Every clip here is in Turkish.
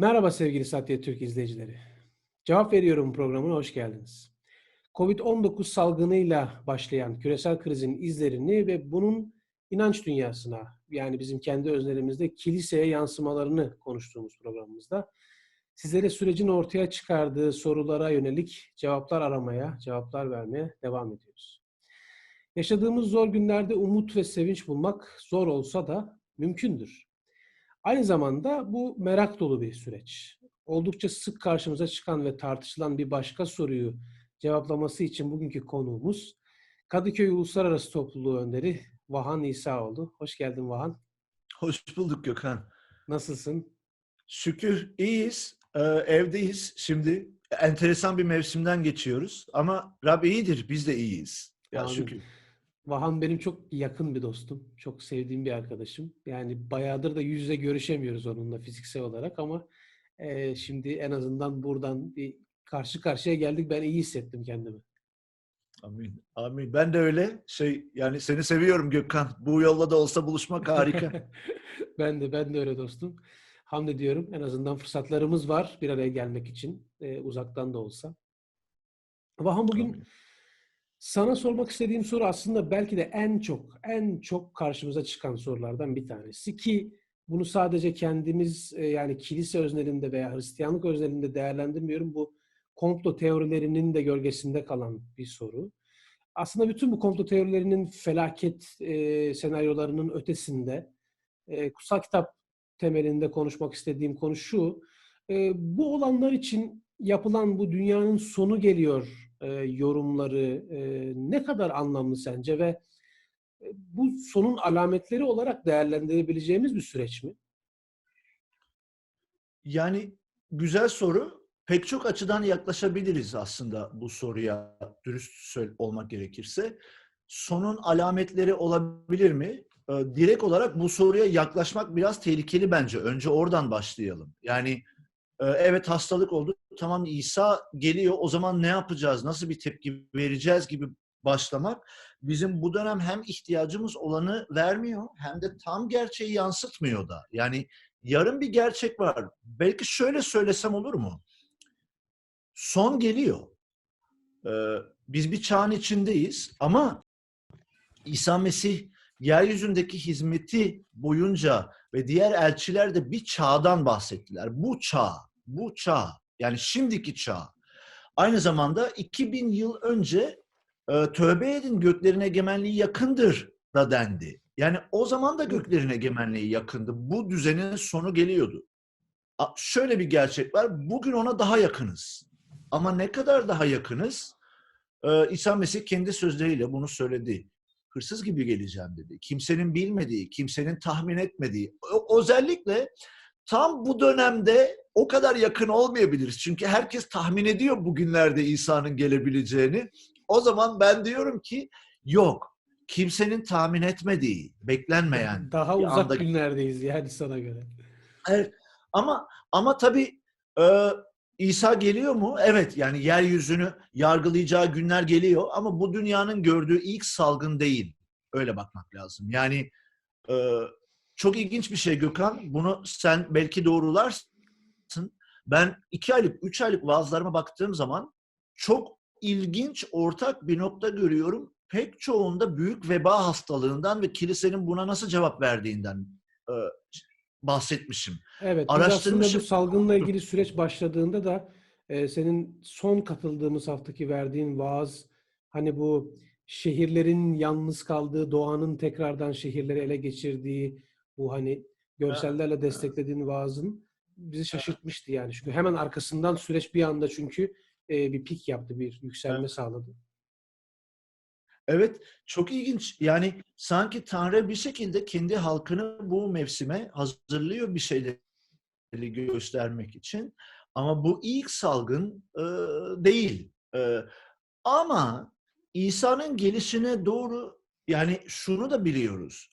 Merhaba sevgili Satya Türk izleyicileri. Cevap Veriyorum programına hoş geldiniz. Covid-19 salgınıyla başlayan küresel krizin izlerini ve bunun inanç dünyasına yani bizim kendi özlerimizde kiliseye yansımalarını konuştuğumuz programımızda sizlere sürecin ortaya çıkardığı sorulara yönelik cevaplar aramaya, cevaplar vermeye devam ediyoruz. Yaşadığımız zor günlerde umut ve sevinç bulmak zor olsa da mümkündür. Aynı zamanda bu merak dolu bir süreç. Oldukça sık karşımıza çıkan ve tartışılan bir başka soruyu cevaplaması için bugünkü konuğumuz Kadıköy Uluslararası Topluluğu Önderi Vahan İsaoğlu. Hoş geldin Vahan. Hoş bulduk Gökhan. Nasılsın? Şükür iyiyiz. Ee, evdeyiz şimdi. Enteresan bir mevsimden geçiyoruz. Ama Rab iyidir. Biz de iyiyiz. Ya Amin. şükür. Vahan benim çok yakın bir dostum. Çok sevdiğim bir arkadaşım. Yani bayağıdır da yüz yüze görüşemiyoruz onunla fiziksel olarak ama e, şimdi en azından buradan bir karşı karşıya geldik. Ben iyi hissettim kendimi. Amin. Amin. Ben de öyle. Şey yani seni seviyorum Gökhan. Bu yolla da olsa buluşmak harika. ben de ben de öyle dostum. Hamd ediyorum. En azından fırsatlarımız var bir araya gelmek için. e, uzaktan da olsa. Vahan bugün Amin. Sana sormak istediğim soru aslında belki de en çok en çok karşımıza çıkan sorulardan bir tanesi ki bunu sadece kendimiz e, yani kilise öznelinde veya Hristiyanlık öznelinde değerlendirmiyorum. Bu komplo teorilerinin de gölgesinde kalan bir soru. Aslında bütün bu komplo teorilerinin felaket e, senaryolarının ötesinde e, kutsal kitap temelinde konuşmak istediğim konu şu. E, bu olanlar için yapılan bu dünyanın sonu geliyor e, yorumları e, ne kadar anlamlı sence ve e, bu sonun alametleri olarak değerlendirebileceğimiz bir süreç mi? Yani güzel soru. Pek çok açıdan yaklaşabiliriz aslında bu soruya dürüst olmak gerekirse. Sonun alametleri olabilir mi? Ee, direkt olarak bu soruya yaklaşmak biraz tehlikeli bence. Önce oradan başlayalım. Yani e, evet hastalık oldu. Tamam İsa geliyor. O zaman ne yapacağız? Nasıl bir tepki vereceğiz gibi başlamak bizim bu dönem hem ihtiyacımız olanı vermiyor hem de tam gerçeği yansıtmıyor da. Yani yarın bir gerçek var. Belki şöyle söylesem olur mu? Son geliyor. Ee, biz bir çağın içindeyiz ama İsa Mesih yeryüzündeki hizmeti boyunca ve diğer elçiler de bir çağdan bahsettiler. Bu çağ, bu çağ yani şimdiki çağ. Aynı zamanda 2000 yıl önce e, tövbe edin göklerin egemenliği yakındır da dendi. Yani o zaman da göklerin egemenliği yakındı. Bu düzenin sonu geliyordu. Şöyle bir gerçek var. Bugün ona daha yakınız. Ama ne kadar daha yakınız? Ee, İsa Mesih kendi sözleriyle bunu söyledi. Hırsız gibi geleceğim dedi. Kimsenin bilmediği, kimsenin tahmin etmediği. Özellikle tam bu dönemde o kadar yakın olmayabiliriz. Çünkü herkes tahmin ediyor bugünlerde İsa'nın gelebileceğini. O zaman ben diyorum ki yok. Kimsenin tahmin etmediği, beklenmeyen Daha uzak anda günlerdeyiz yani sana göre. Evet. Ama ama tabii e, İsa geliyor mu? Evet. Yani yeryüzünü yargılayacağı günler geliyor ama bu dünyanın gördüğü ilk salgın değil. Öyle bakmak lazım. Yani e, çok ilginç bir şey Gökhan. Bunu sen belki doğrularsın. Ben iki aylık, üç aylık vaazlarıma baktığım zaman çok ilginç ortak bir nokta görüyorum. Pek çoğunda büyük veba hastalığından ve kilisenin buna nasıl cevap verdiğinden e, bahsetmişim. Evet, biz aslında bu Araştırmışım. salgınla ilgili süreç başladığında da e, senin son katıldığımız haftaki verdiğin vaaz hani bu şehirlerin yalnız kaldığı, doğanın tekrardan şehirleri ele geçirdiği bu hani görsellerle desteklediğin vaazın bizi şaşırtmıştı yani. Çünkü hemen arkasından süreç bir anda çünkü e, bir pik yaptı, bir yükselme sağladı. Evet, çok ilginç. Yani sanki Tanrı bir şekilde kendi halkını bu mevsime hazırlıyor bir şeyleri göstermek için. Ama bu ilk salgın e, değil. E, ama İsa'nın gelişine doğru yani şunu da biliyoruz.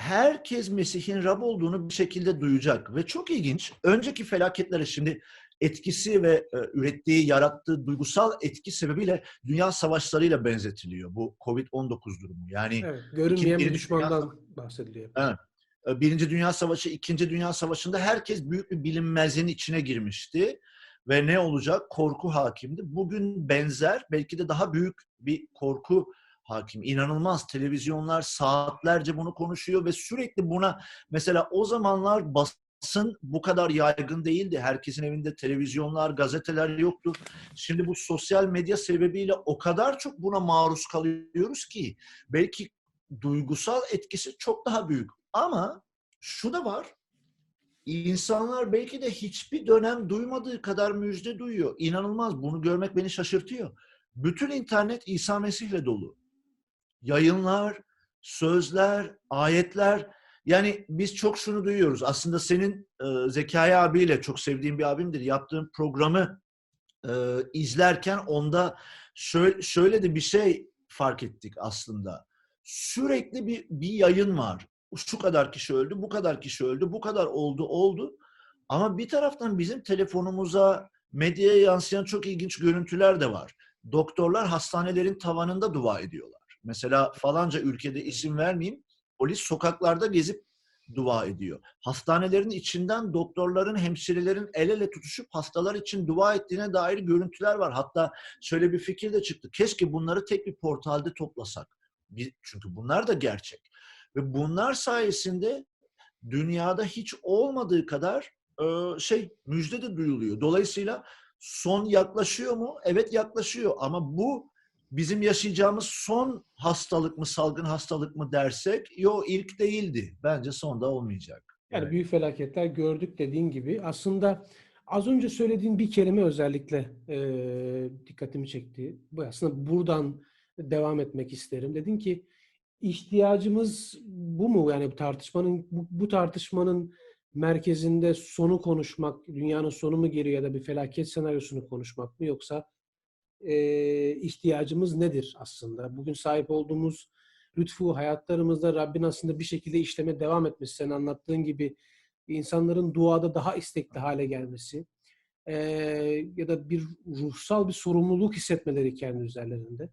Herkes Mesih'in Rab olduğunu bir şekilde duyacak ve çok ilginç. Önceki felaketlere şimdi etkisi ve e, ürettiği, yarattığı duygusal etki sebebiyle dünya savaşlarıyla benzetiliyor bu Covid-19 durumu. Yani Evet, görünmeyen bir 2020 düşmandan bahsediliyor. Evet. e, Birinci Dünya Savaşı, İkinci Dünya Savaşı'nda herkes büyük bir bilinmezliğin içine girmişti. Ve ne olacak? Korku hakimdi. Bugün benzer, belki de daha büyük bir korku hakim. İnanılmaz. Televizyonlar saatlerce bunu konuşuyor ve sürekli buna mesela o zamanlar basın bu kadar yaygın değildi. Herkesin evinde televizyonlar, gazeteler yoktu. Şimdi bu sosyal medya sebebiyle o kadar çok buna maruz kalıyoruz ki belki duygusal etkisi çok daha büyük. Ama şu da var. İnsanlar belki de hiçbir dönem duymadığı kadar müjde duyuyor. İnanılmaz. Bunu görmek beni şaşırtıyor. Bütün internet İsa Mesih'le dolu. Yayınlar, sözler, ayetler. Yani biz çok şunu duyuyoruz. Aslında senin e, Zekai abiyle çok sevdiğim bir abimdir. Yaptığın programı e, izlerken onda şöyle, şöyle de bir şey fark ettik aslında. Sürekli bir, bir yayın var. Şu kadar kişi öldü, bu kadar kişi öldü, bu kadar oldu, oldu. Ama bir taraftan bizim telefonumuza, medyaya yansıyan çok ilginç görüntüler de var. Doktorlar hastanelerin tavanında dua ediyorlar. Mesela falanca ülkede isim vermeyeyim, polis sokaklarda gezip dua ediyor. Hastanelerin içinden doktorların, hemşirelerin el ele tutuşup hastalar için dua ettiğine dair görüntüler var. Hatta şöyle bir fikir de çıktı. Keşke bunları tek bir portalde toplasak. Çünkü bunlar da gerçek. Ve bunlar sayesinde dünyada hiç olmadığı kadar şey müjde de duyuluyor. Dolayısıyla son yaklaşıyor mu? Evet yaklaşıyor ama bu bizim yaşayacağımız son hastalık mı, salgın hastalık mı dersek, yo ilk değildi. Bence son da olmayacak. Yani evet. büyük felaketler gördük dediğin gibi. Aslında az önce söylediğin bir kelime özellikle e, dikkatimi çekti. Bu aslında buradan devam etmek isterim. Dedin ki ihtiyacımız bu mu? Yani tartışmanın bu, bu tartışmanın merkezinde sonu konuşmak, dünyanın sonu mu geliyor ya da bir felaket senaryosunu konuşmak mı yoksa e, ihtiyacımız nedir aslında? Bugün sahip olduğumuz lütfu hayatlarımızda Rabbin aslında bir şekilde işleme devam etmesi, sen anlattığın gibi insanların duada daha istekli hale gelmesi e, ya da bir ruhsal bir sorumluluk hissetmeleri kendi üzerlerinde.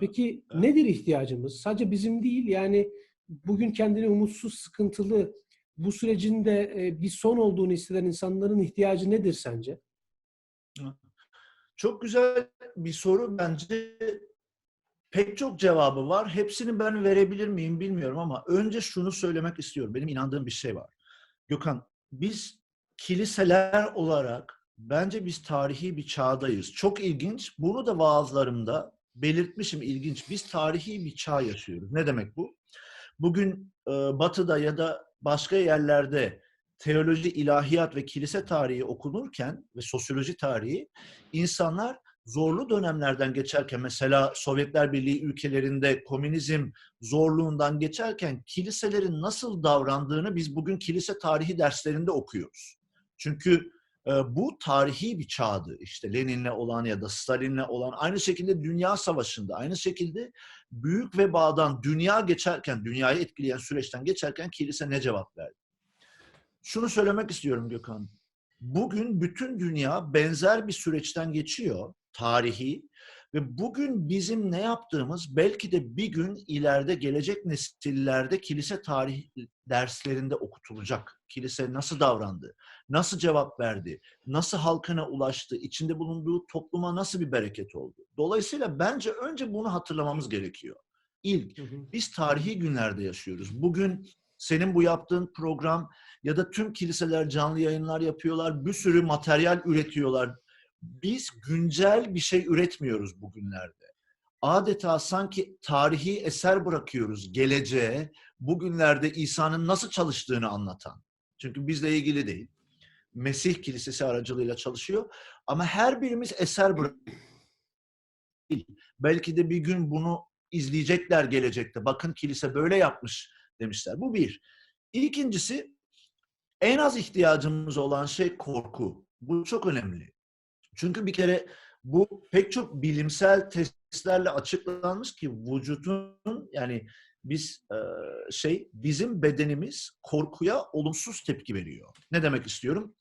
Peki evet. nedir ihtiyacımız? Sadece bizim değil yani bugün kendini umutsuz, sıkıntılı, bu sürecin de bir son olduğunu hisseden insanların ihtiyacı nedir sence? Çok güzel bir soru bence. Pek çok cevabı var. Hepsini ben verebilir miyim bilmiyorum ama önce şunu söylemek istiyorum. Benim inandığım bir şey var. Gökhan, biz kiliseler olarak bence biz tarihi bir çağdayız. Çok ilginç. Bunu da vaazlarımda belirtmişim ilginç. Biz tarihi bir çağ yaşıyoruz. Ne demek bu? Bugün e, Batı'da ya da başka yerlerde teoloji, ilahiyat ve kilise tarihi okunurken ve sosyoloji tarihi insanlar zorlu dönemlerden geçerken mesela Sovyetler Birliği ülkelerinde komünizm zorluğundan geçerken kiliselerin nasıl davrandığını biz bugün kilise tarihi derslerinde okuyoruz. Çünkü bu tarihi bir çağdı. İşte Lenin'le olan ya da Stalin'le olan aynı şekilde Dünya Savaşı'nda aynı şekilde büyük vebadan dünya geçerken, dünyayı etkileyen süreçten geçerken kilise ne cevap verdi? Şunu söylemek istiyorum Gökhan. Bugün bütün dünya benzer bir süreçten geçiyor, tarihi ve bugün bizim ne yaptığımız belki de bir gün ileride gelecek nesillerde kilise tarih derslerinde okutulacak. Kilise nasıl davrandı, nasıl cevap verdi, nasıl halkına ulaştı, içinde bulunduğu topluma nasıl bir bereket oldu. Dolayısıyla bence önce bunu hatırlamamız gerekiyor. İlk, biz tarihi günlerde yaşıyoruz. Bugün senin bu yaptığın program ya da tüm kiliseler canlı yayınlar yapıyorlar, bir sürü materyal üretiyorlar biz güncel bir şey üretmiyoruz bugünlerde. Adeta sanki tarihi eser bırakıyoruz geleceğe, bugünlerde İsa'nın nasıl çalıştığını anlatan. Çünkü bizle ilgili değil. Mesih Kilisesi aracılığıyla çalışıyor. Ama her birimiz eser bırakıyoruz. Belki de bir gün bunu izleyecekler gelecekte. Bakın kilise böyle yapmış demişler. Bu bir. İkincisi en az ihtiyacımız olan şey korku. Bu çok önemli. Çünkü bir kere bu pek çok bilimsel testlerle açıklanmış ki vücudun yani biz şey bizim bedenimiz korkuya olumsuz tepki veriyor. Ne demek istiyorum?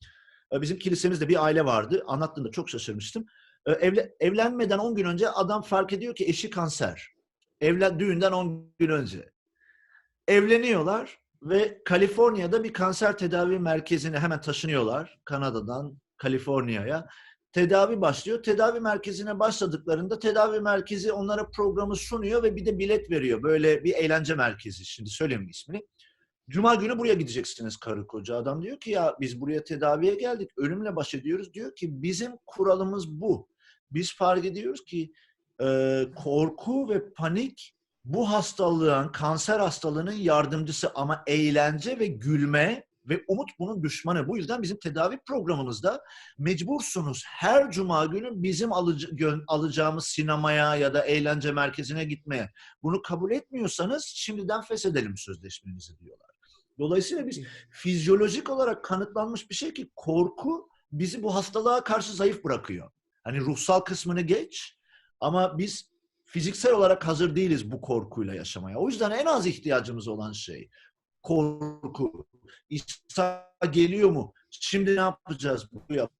Bizim kilisemizde bir aile vardı. Anlattığında çok şaşırmıştım. Evle, evlenmeden 10 gün önce adam fark ediyor ki eşi kanser. Evlen düğünden 10 gün önce. Evleniyorlar. Ve Kaliforniya'da bir kanser tedavi merkezine hemen taşınıyorlar. Kanada'dan Kaliforniya'ya. Tedavi başlıyor. Tedavi merkezine başladıklarında tedavi merkezi onlara programı sunuyor ve bir de bilet veriyor. Böyle bir eğlence merkezi. Şimdi söyleyeyim ismini. Cuma günü buraya gideceksiniz karı koca. Adam diyor ki ya biz buraya tedaviye geldik. Ölümle baş ediyoruz. Diyor ki bizim kuralımız bu. Biz fark ediyoruz ki e, korku ve panik bu hastalığın, kanser hastalığının yardımcısı ama eğlence ve gülme ve umut bunun düşmanı. Bu yüzden bizim tedavi programımızda mecbursunuz her cuma günü bizim alacağımız sinemaya ya da eğlence merkezine gitmeye. Bunu kabul etmiyorsanız şimdiden feshedelim sözleşmenizi diyorlar. Dolayısıyla biz fizyolojik olarak kanıtlanmış bir şey ki korku bizi bu hastalığa karşı zayıf bırakıyor. Hani ruhsal kısmını geç ama biz fiziksel olarak hazır değiliz bu korkuyla yaşamaya. O yüzden en az ihtiyacımız olan şey korku. İsa geliyor mu? Şimdi ne yapacağız? Bu yap.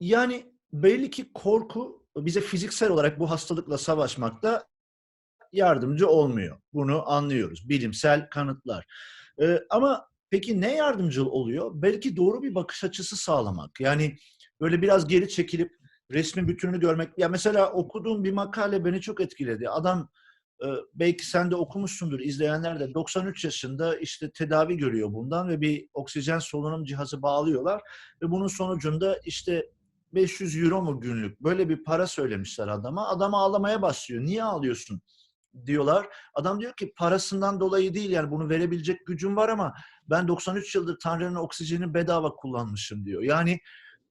Yani belli ki korku bize fiziksel olarak bu hastalıkla savaşmakta yardımcı olmuyor. Bunu anlıyoruz. Bilimsel kanıtlar. Ee, ama peki ne yardımcı oluyor? Belki doğru bir bakış açısı sağlamak. Yani böyle biraz geri çekilip resmin bütününü görmek. Ya mesela okuduğum bir makale beni çok etkiledi. Adam e, belki sen de okumuşsundur izleyenler de 93 yaşında işte tedavi görüyor bundan ve bir oksijen solunum cihazı bağlıyorlar ve bunun sonucunda işte 500 euro mu günlük böyle bir para söylemişler adama. Adam ağlamaya başlıyor. Niye ağlıyorsun? diyorlar. Adam diyor ki parasından dolayı değil yani bunu verebilecek gücüm var ama ben 93 yıldır Tanrı'nın oksijeni bedava kullanmışım diyor. Yani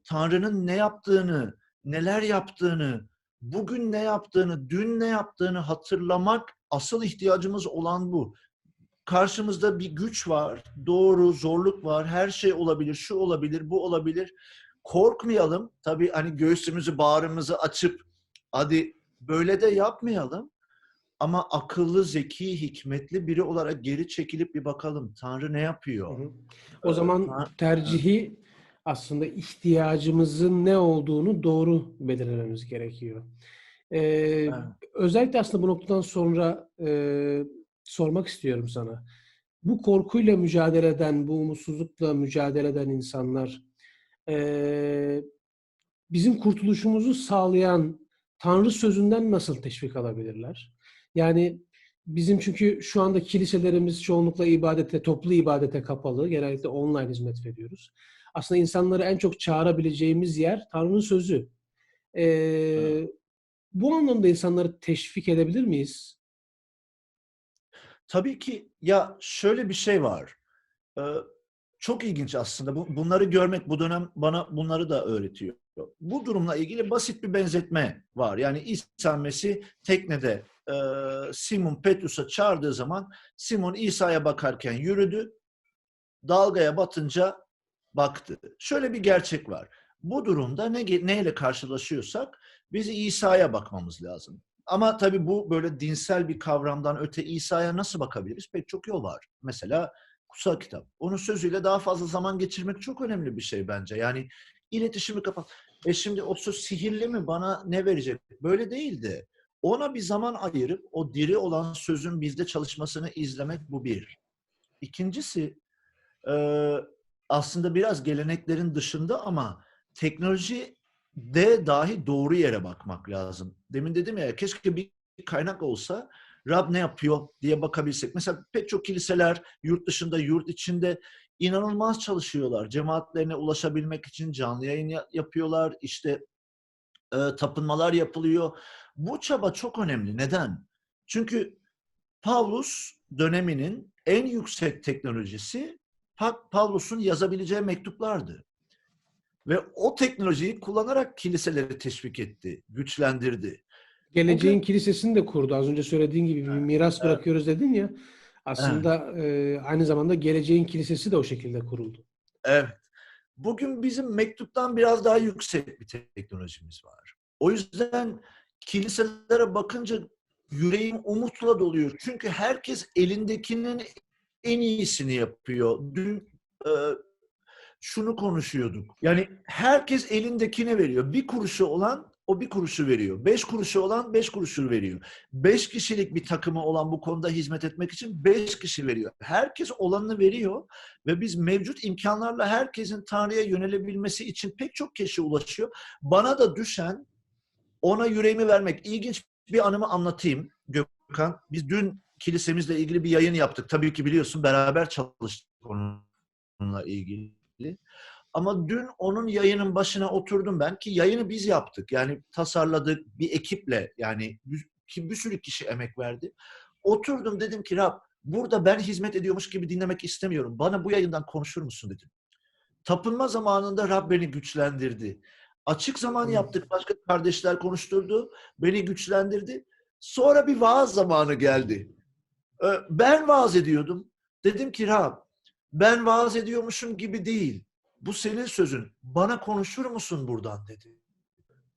Tanrı'nın ne yaptığını, neler yaptığını, bugün ne yaptığını, dün ne yaptığını hatırlamak asıl ihtiyacımız olan bu. Karşımızda bir güç var, doğru, zorluk var, her şey olabilir, şu olabilir, bu olabilir. Korkmayalım. Tabii hani göğsümüzü, bağrımızı açıp hadi böyle de yapmayalım. Ama akıllı, zeki, hikmetli biri olarak geri çekilip bir bakalım. Tanrı ne yapıyor? Hı hı. O zaman Ha- tercihi aslında ihtiyacımızın ne olduğunu doğru belirlememiz gerekiyor. Ee, özellikle aslında bu noktadan sonra e, sormak istiyorum sana. Bu korkuyla mücadele eden, bu umutsuzlukla mücadele eden insanlar e, bizim kurtuluşumuzu sağlayan Tanrı sözünden nasıl teşvik alabilirler? Yani bizim çünkü şu anda kiliselerimiz çoğunlukla ibadete, toplu ibadete kapalı. Genellikle online hizmet veriyoruz. Aslında insanları en çok çağırabileceğimiz yer Tanrı'nın sözü. Ee, Bu anlamda insanları teşvik edebilir miyiz? Tabii ki ya şöyle bir şey var. Ee, çok ilginç aslında. Bu, bunları görmek bu dönem bana bunları da öğretiyor. Bu durumla ilgili basit bir benzetme var. Yani İsa Mesih teknede e, Simon Petrus'a çağırdığı zaman Simon İsa'ya bakarken yürüdü. Dalgaya batınca baktı. Şöyle bir gerçek var. Bu durumda ne neyle karşılaşıyorsak biz İsa'ya bakmamız lazım. Ama tabii bu böyle dinsel bir kavramdan öte İsa'ya nasıl bakabiliriz? Pek çok yol var. Mesela kutsal kitap. Onun sözüyle daha fazla zaman geçirmek çok önemli bir şey bence. Yani iletişimi kapat. E şimdi o söz sihirli mi? Bana ne verecek? Böyle değildi. Ona bir zaman ayırıp o diri olan sözün bizde çalışmasını izlemek bu bir. İkincisi aslında biraz geleneklerin dışında ama teknoloji de dahi doğru yere bakmak lazım. Demin dedim ya keşke bir kaynak olsa Rab ne yapıyor diye bakabilsek. Mesela pek çok kiliseler yurt dışında, yurt içinde inanılmaz çalışıyorlar. Cemaatlerine ulaşabilmek için canlı yayın yapıyorlar. İşte e, tapınmalar yapılıyor. Bu çaba çok önemli. Neden? Çünkü Pavlus döneminin en yüksek teknolojisi Pavlus'un yazabileceği mektuplardı. Ve o teknolojiyi kullanarak kiliseleri teşvik etti, güçlendirdi. Geleceğin Bugün, kilisesini de kurdu. Az önce söylediğin gibi bir miras bırakıyoruz dedin ya. Aslında evet. e, aynı zamanda geleceğin kilisesi de o şekilde kuruldu. Evet. Bugün bizim mektuptan biraz daha yüksek bir teknolojimiz var. O yüzden kiliselere bakınca yüreğim umutla doluyor. Çünkü herkes elindekinin en iyisini yapıyor. Dün e, şunu konuşuyorduk. Yani herkes elindekine veriyor. Bir kuruşu olan o bir kuruşu veriyor. Beş kuruşu olan beş kuruşu veriyor. Beş kişilik bir takımı olan bu konuda hizmet etmek için beş kişi veriyor. Herkes olanını veriyor ve biz mevcut imkanlarla herkesin Tanrı'ya yönelebilmesi için pek çok kişi ulaşıyor. Bana da düşen ona yüreğimi vermek. İlginç bir anımı anlatayım Gökhan. Biz dün kilisemizle ilgili bir yayın yaptık. Tabii ki biliyorsun beraber çalıştık onunla ilgili. Ama dün onun yayının başına oturdum ben ki yayını biz yaptık. Yani tasarladık bir ekiple yani ki bir sürü kişi emek verdi. Oturdum dedim ki Rab burada ben hizmet ediyormuş gibi dinlemek istemiyorum. Bana bu yayından konuşur musun dedim. Tapınma zamanında Rab beni güçlendirdi. Açık zaman yaptık. Başka kardeşler konuşturdu. Beni güçlendirdi. Sonra bir vaaz zamanı geldi. Ee, Ben vaaz ediyordum. Dedim ki Rab ben vaaz ediyormuşum gibi değil. Bu senin sözün. Bana konuşur musun buradan dedi.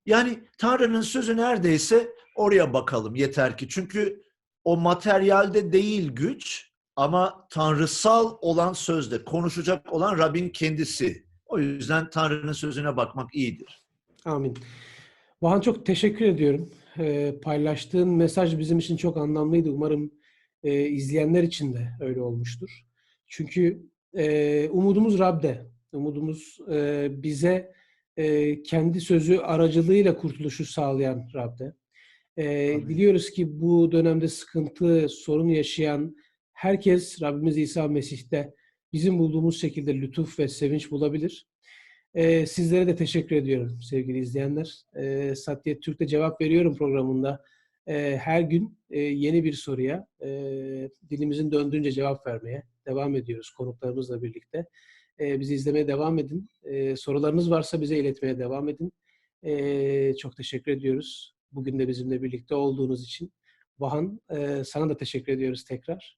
Yani Tanrı'nın sözü neredeyse oraya bakalım yeter ki. Çünkü o materyalde değil güç ama tanrısal olan sözde konuşacak olan Rabbin kendisi. O yüzden Tanrı'nın sözüne bakmak iyidir. Amin. Vahan çok teşekkür ediyorum. Ee, paylaştığın mesaj bizim için çok anlamlıydı. Umarım e, izleyenler için de öyle olmuştur. Çünkü e, umudumuz Rab'de. Umudumuz e, bize e, kendi sözü aracılığıyla kurtuluşu sağlayan Rab'de. E, Amin. diliyoruz ki bu dönemde sıkıntı, sorun yaşayan herkes Rabbimiz İsa Mesih'te bizim bulduğumuz şekilde lütuf ve sevinç bulabilir. Ee, sizlere de teşekkür ediyorum sevgili izleyenler. Ee, Satya Türk'te cevap veriyorum programında. Ee, her gün e, yeni bir soruya e, dilimizin döndüğünce cevap vermeye devam ediyoruz konuklarımızla birlikte. Ee, bizi izlemeye devam edin. Ee, sorularınız varsa bize iletmeye devam edin. Ee, çok teşekkür ediyoruz. Bugün de bizimle birlikte olduğunuz için. Vahan e, sana da teşekkür ediyoruz tekrar.